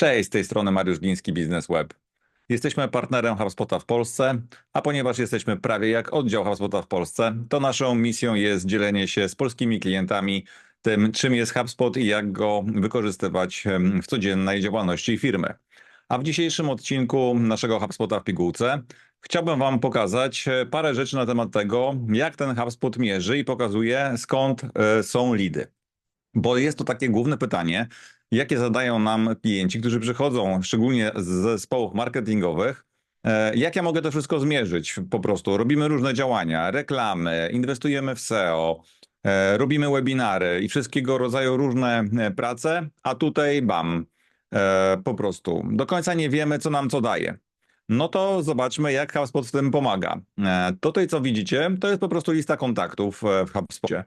Cześć, z tej strony Mariusz Gliński, Biznes Web. Jesteśmy partnerem HubSpota w Polsce, a ponieważ jesteśmy prawie jak oddział HubSpota w Polsce, to naszą misją jest dzielenie się z polskimi klientami tym, czym jest HubSpot i jak go wykorzystywać w codziennej działalności firmy. A w dzisiejszym odcinku naszego HubSpota w pigułce chciałbym Wam pokazać e, parę rzeczy na temat tego, jak ten HubSpot mierzy i pokazuje skąd e, są lidy. Bo jest to takie główne pytanie, jakie zadają nam klienci, którzy przychodzą szczególnie z zespołów marketingowych. E, Jak ja mogę to wszystko zmierzyć? Po prostu robimy różne działania, reklamy, inwestujemy w SEO, e, robimy webinary i wszystkiego rodzaju różne e, prace, a tutaj bam, po prostu do końca nie wiemy, co nam co daje. No to zobaczmy, jak HubSpot w tym pomaga. E, Tutaj, co widzicie, to jest po prostu lista kontaktów w HubSpocie.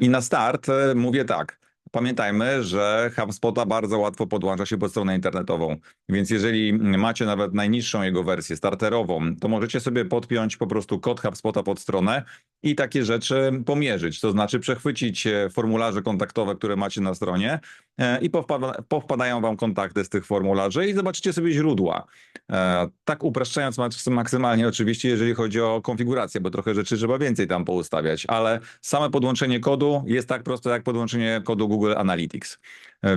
I na start mówię tak. Pamiętajmy, że HubSpota bardzo łatwo podłącza się pod stronę internetową, więc jeżeli macie nawet najniższą jego wersję starterową, to możecie sobie podpiąć po prostu kod HubSpota pod stronę i takie rzeczy pomierzyć, to znaczy przechwycić e, formularze kontaktowe, które macie na stronie e, i powpada, powpadają wam kontakty z tych formularzy i zobaczycie sobie źródła. E, Tak upraszczając maks- maksymalnie oczywiście, jeżeli chodzi o konfigurację, bo trochę rzeczy trzeba więcej tam poustawiać, ale same podłączenie kodu jest tak proste jak podłączenie kodu Google Analytics.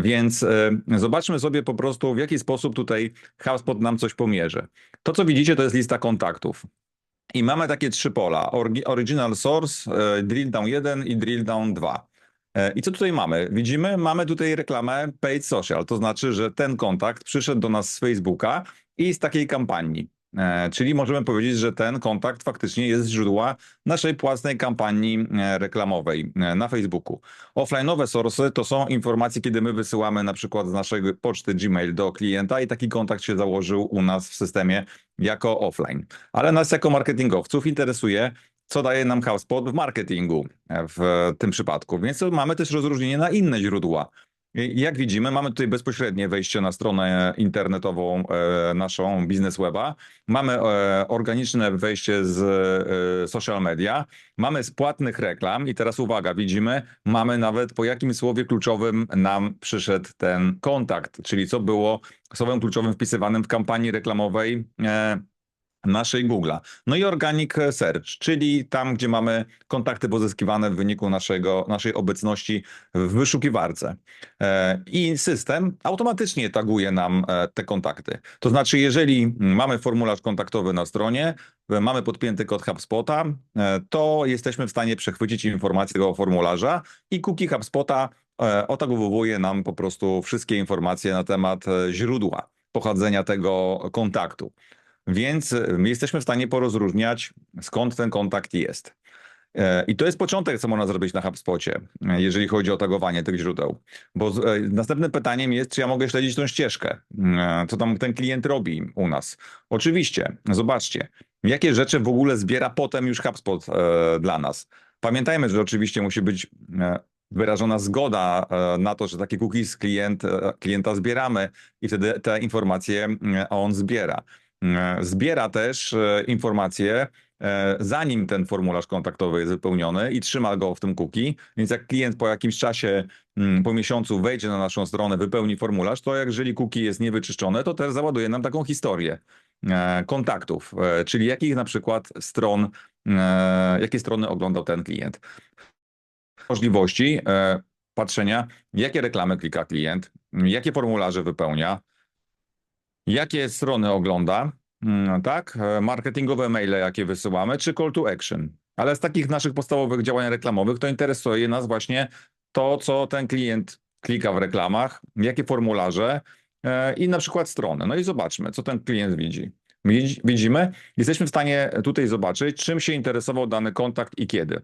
Więc zobaczmy sobie po prostu, w jaki sposób tutaj HubSpot nam coś pomierzy. To, co widzicie, to jest lista kontaktów. I mamy takie trzy pola: Original Source, e, Drill Down 1 i Drill Down 2. E, I co tutaj mamy? Widzimy, mamy tutaj reklamę paid social, to znaczy, że ten kontakt przyszedł do nas z Facebooka i z takiej kampanii. E, Czyli możemy powiedzieć, że ten kontakt faktycznie jest źródła naszej płatnej kampanii e, reklamowej e, na Facebooku. Offline'owe source to są informacje, kiedy my wysyłamy na przykład z naszej poczty Gmail do klienta i taki kontakt się założył u nas w systemie jako offline. Ale nas jako marketingowców interesuje, co daje nam HubSpot w marketingu w tym przypadku. Więc mamy też rozróżnienie na inne źródła. Jak widzimy, mamy tutaj bezpośrednie wejście na stronę internetową e, naszą Biznes Weba. Mamy e, organiczne wejście z e, social media. Mamy z płatnych reklam i teraz uwaga, widzimy, mamy nawet po jakim słowie kluczowym nam przyszedł ten kontakt, czyli co było słowem kluczowym wpisywanym w kampanii reklamowej naszej Google'a. No i organic search, czyli tam, gdzie mamy kontakty pozyskiwane w wyniku naszego, naszej obecności w wyszukiwarce. E, I system automatycznie taguje nam e, te kontakty. To znaczy, jeżeli mamy formularz kontaktowy na stronie, e, mamy podpięty kod HubSpota, to jesteśmy w stanie przechwycić informacje tego formularza i cookie HubSpota otagowuje nam po prostu wszystkie informacje na temat źródła pochodzenia tego kontaktu. Więc my jesteśmy w stanie porozróżniać, skąd ten kontakt jest. E, I to jest początek, co można zrobić na HubSpocie, e, jeżeli chodzi o tagowanie tych źródeł. Bo e, następnym pytaniem jest, czy ja mogę śledzić tą ścieżkę, e, co tam ten klient robi u nas. Oczywiście, zobaczcie, jakie rzeczy w ogóle zbiera potem już HubSpot e, dla nas. Pamiętajmy, że oczywiście musi być e, wyrażona zgoda e, na to, że takie cookies klient, e, klienta zbieramy i wtedy te informacje e, on zbiera. E, Zbiera też e, informacje, e, zanim ten formularz kontaktowy jest wypełniony i trzyma go w tym cookie. Więc jak klient po jakimś czasie, mm, po miesiącu wejdzie na naszą stronę, wypełni formularz, to jeżeli cookie jest niewyczyszczone, to też załaduje nam taką historię kontaktów, czyli jakich na przykład stron, jakie strony oglądał ten klient. Możliwości patrzenia, jakie reklamy klika klient, jakie formularze wypełnia, jakie strony ogląda, mm, tak, e, marketingowe maile, jakie wysyłamy, czy call to action. Ale z takich naszych podstawowych działań reklamowych to interesuje nas właśnie to, co ten klient klika w reklamach, jakie formularze e, i na przykład strony. No i zobaczmy, co ten klient widzi. Widzi- Widzimy, jesteśmy w stanie tutaj zobaczyć, czym się interesował dany kontakt i kiedy.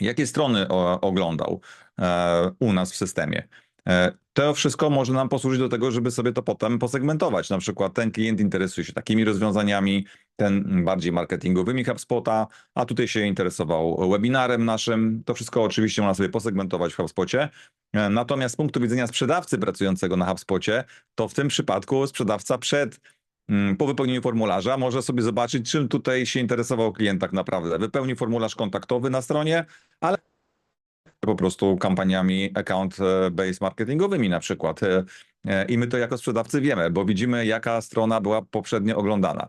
Jakie strony oglądał e, u nas w systemie. E, To wszystko może nam posłużyć do tego, żeby sobie to potem posegmentować. Na przykład ten klient interesuje się takimi rozwiązaniami, ten bardziej marketingowymi HubSpota, a tutaj się interesował webinarem naszym. To wszystko oczywiście można sobie posegmentować w HubSpocie. E, Natomiast z punktu widzenia sprzedawcy pracującego na HubSpocie, to w tym przypadku sprzedawca przed mm, po wypełnieniu formularza może sobie zobaczyć, czym tutaj się interesował klient tak naprawdę. Wypełni formularz kontaktowy na stronie, ale po prostu kampaniami account-based marketingowymi na przykład. E, e, I my to jako sprzedawcy wiemy, bo widzimy, jaka strona była poprzednio oglądana.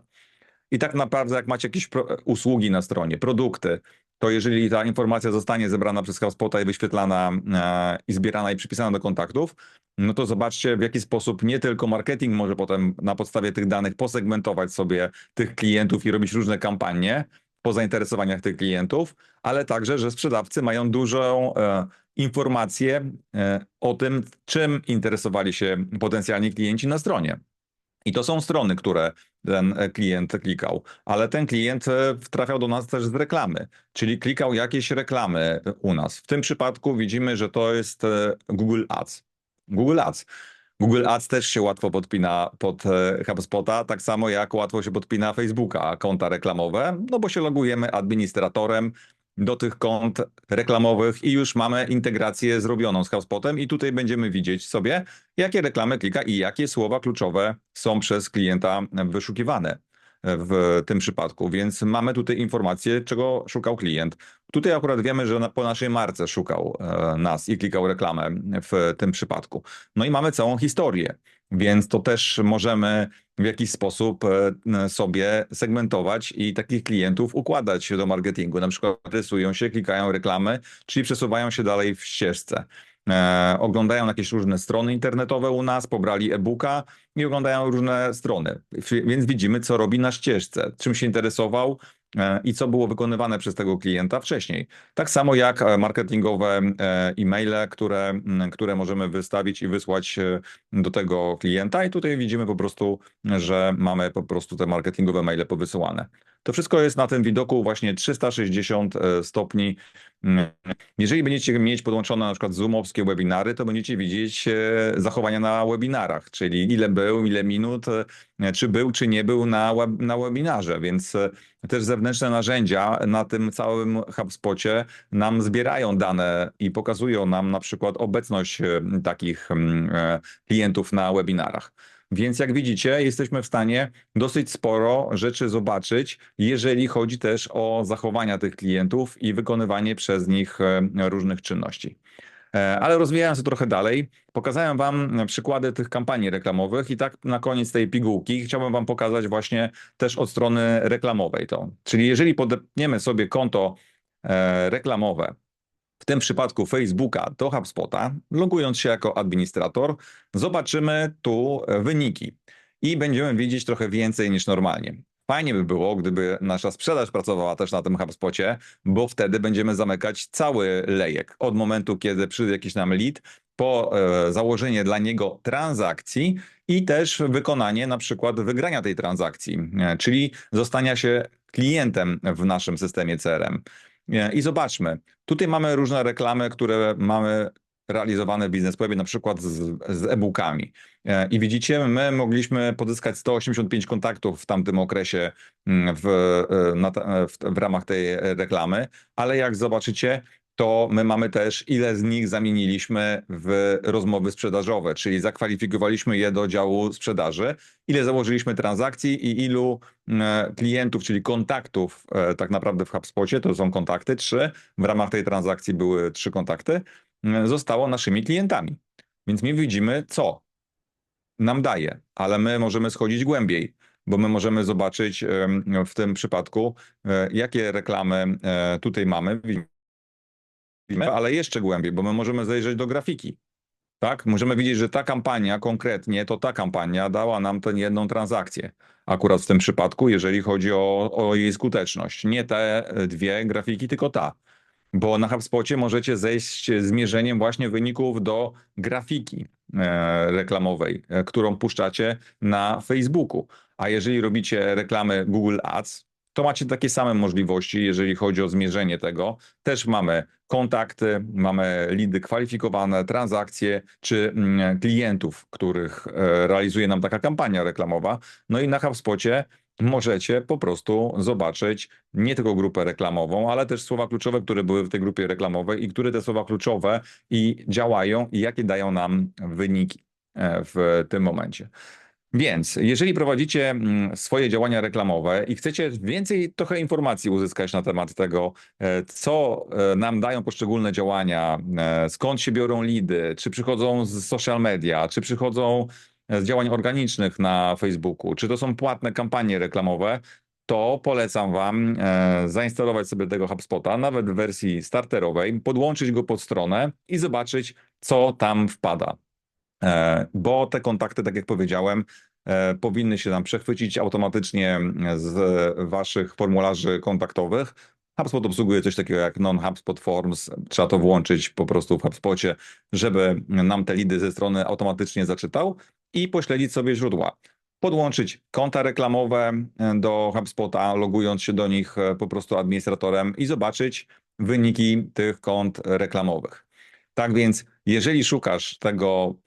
I tak naprawdę, jak macie jakieś usługi na stronie, produkty, to jeżeli ta informacja zostanie zebrana przez HubSpota i wyświetlana e, i zbierana i przypisana do kontaktów, no to zobaczcie w jaki sposób nie tylko marketing może potem na podstawie tych danych posegmentować sobie tych klientów i robić różne kampanie po zainteresowaniach tych klientów, ale także, że sprzedawcy mają dużą e, informację e, o tym, czym interesowali się potencjalni klienci na stronie. I to są strony, które ten klient klikał, ale ten klient e, trafiał do nas też z reklamy, czyli klikał jakieś reklamy u nas. W tym przypadku widzimy, że to jest e, Google Ads. Google Ads. Google Ads też się łatwo podpina pod e, HubSpota, tak samo jak łatwo się podpina Facebooka, konta reklamowe, no bo się logujemy administratorem, do tych kont reklamowych i już mamy integrację zrobioną z HubSpotem i tutaj będziemy widzieć sobie, jakie reklamy klika i jakie słowa kluczowe są przez klienta wyszukiwane w tym przypadku, więc mamy tutaj informację, czego szukał klient. Tutaj akurat wiemy, że po naszej marce szukał e, nas i klikał reklamę w tym przypadku. No i mamy całą historię. Więc to też możemy w jakiś sposób e, sobie segmentować i takich klientów układać do marketingu. Na przykład rysują się, klikają reklamy, czyli przesuwają się dalej w ścieżce. E, oglądają jakieś różne strony internetowe u nas, pobrali e-booka i oglądają różne strony. Więc widzimy, co robi na ścieżce, czym się interesował, E, i co było wykonywane przez tego klienta wcześniej. Tak samo jak e, marketingowe e-maile, które, które możemy wystawić i wysłać do tego klienta i tutaj widzimy po prostu, że mamy po prostu te marketingowe maile powysyłane. To wszystko jest na tym widoku właśnie 360 stopni. Jeżeli będziecie mieć podłączone na przykład zoomowskie webinary, to będziecie widzieć zachowania na webinarach, czyli ile był, ile minut, czy był, czy nie był na, web, na webinarze, więc też zewnętrzne narzędzia na tym całym HubSpocie nam zbierają dane i pokazują nam na przykład obecność e, takich e, klientów na webinarach. Więc jak widzicie, jesteśmy w stanie dosyć sporo rzeczy zobaczyć, jeżeli chodzi też o zachowania tych klientów i wykonywanie przez nich e, różnych czynności. E, ale rozwijając to trochę dalej, pokazałem Wam przykłady tych kampanii reklamowych i tak na koniec tej pigułki chciałbym Wam pokazać właśnie też od strony reklamowej to. Czyli jeżeli podepniemy sobie konto e, reklamowe, w tym przypadku Facebooka do HubSpota, logując się jako administrator, zobaczymy tu wyniki i będziemy widzieć trochę więcej niż normalnie. Fajnie by było, gdyby nasza sprzedaż pracowała też na tym HubSpocie, bo wtedy będziemy zamykać cały lejek. Od momentu, kiedy przyjdzie jakiś nam lead, po e, założenie dla niego transakcji i też wykonanie na przykład wygrania tej transakcji, e, czyli zostania się klientem w naszym systemie CRM. I zobaczmy, tutaj mamy różne reklamy, które mamy realizowane w bizneswebie, na przykład z, z e-bookami. E, I widzicie, my mogliśmy pozyskać 185 kontaktów w tamtym okresie mm, w, e, w, w ramach tej reklamy, ale jak zobaczycie, to my mamy też, ile z nich zamieniliśmy w rozmowy sprzedażowe, czyli zakwalifikowaliśmy je do działu sprzedaży, ile założyliśmy transakcji i ilu mm, klientów, czyli kontaktów e, tak naprawdę w HubSpocie, to są kontakty, trzy, w ramach tej transakcji były trzy kontakty, zostało naszymi klientami. Więc my widzimy, co nam daje, ale my możemy schodzić głębiej, bo my możemy zobaczyć w tym przypadku, e, jakie reklamy e, tutaj mamy, ale jeszcze głębiej, bo my możemy zajrzeć do grafiki. Tak? Możemy widzieć, że ta kampania konkretnie, to ta kampania dała nam tę jedną transakcję. Akurat w tym przypadku, jeżeli chodzi o, o jej skuteczność. Nie te dwie grafiki, tylko ta bo na HubSpocie możecie zejść z mierzeniem właśnie wyników do grafiki e, reklamowej, e, którą puszczacie na Facebooku. A jeżeli robicie reklamy Google Ads, to macie takie same możliwości, jeżeli chodzi o zmierzenie tego. Też mamy kontakty, mamy lidy kwalifikowane, transakcje czy mm, klientów, których e, realizuje nam taka kampania reklamowa. No i na HubSpocie możecie po prostu zobaczyć nie tylko grupę reklamową, ale też słowa kluczowe, które były w tej grupie reklamowej i które te słowa kluczowe i działają i jakie dają nam wyniki e, w tym momencie. Więc jeżeli prowadzicie mm, swoje działania reklamowe i chcecie więcej trochę informacji uzyskać na temat tego, e, co e, nam dają poszczególne działania, e, skąd się biorą lidy, czy przychodzą z social media, czy przychodzą z działań organicznych na Facebooku, czy to są płatne kampanie reklamowe, to polecam Wam zainstalować sobie tego HubSpota, nawet w wersji starterowej, podłączyć go pod stronę i zobaczyć, co tam wpada. Bo te kontakty, tak jak powiedziałem, E, powinny się nam przechwycić automatycznie z waszych formularzy kontaktowych. HubSpot obsługuje coś takiego jak non-HubSpot Forms. Trzeba to włączyć po prostu w HubSpocie, żeby nam te lidy ze strony automatycznie zaczytał i pośledzić sobie źródła. Podłączyć konta reklamowe do HubSpota, logując się do nich e, po prostu administratorem i zobaczyć wyniki tych kont reklamowych. Tak więc, jeżeli szukasz tego e,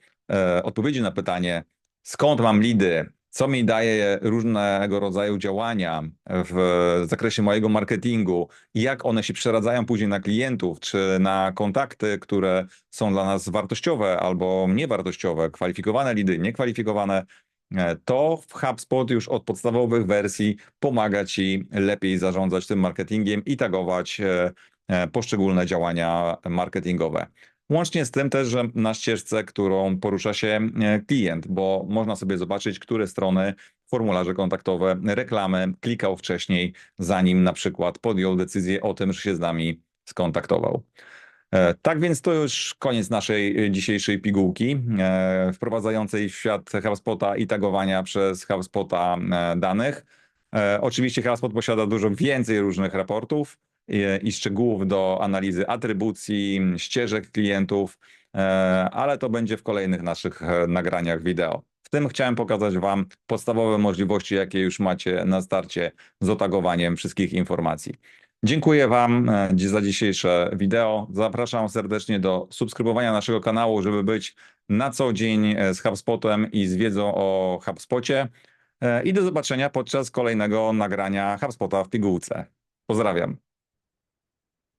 odpowiedzi na pytanie, skąd mam lidy, co mi daje różnego rodzaju działania w zakresie mojego marketingu? I jak one się przeradzają później na klientów, czy na kontakty, które są dla nas wartościowe albo niewartościowe, kwalifikowane lidy, niekwalifikowane, e, to w HubSpot już od podstawowych wersji pomaga Ci lepiej zarządzać tym marketingiem i tagować e, e, poszczególne działania marketingowe. Łącznie z tym też, że na ścieżce, którą porusza się e, klient, bo można sobie zobaczyć, które strony, formularze kontaktowe, reklamy klikał wcześniej, zanim na przykład podjął decyzję o tym, że się z nami skontaktował. E, tak więc to już koniec naszej e, dzisiejszej pigułki, wprowadzającej w świat HubSpota i tagowania przez HubSpota danych. Oczywiście HubSpot posiada dużo więcej różnych raportów, i szczegółów do analizy atrybucji, ścieżek klientów, e, ale to będzie w kolejnych naszych e, nagraniach wideo. W tym chciałem pokazać Wam podstawowe możliwości, jakie już macie na starcie z otagowaniem wszystkich informacji. Dziękuję Wam e, za dzisiejsze wideo. Zapraszam serdecznie do subskrybowania naszego kanału, żeby być na co dzień z HubSpotem i z wiedzą o HubSpocie. I do zobaczenia podczas kolejnego nagrania HubSpota w pigułce. Pozdrawiam.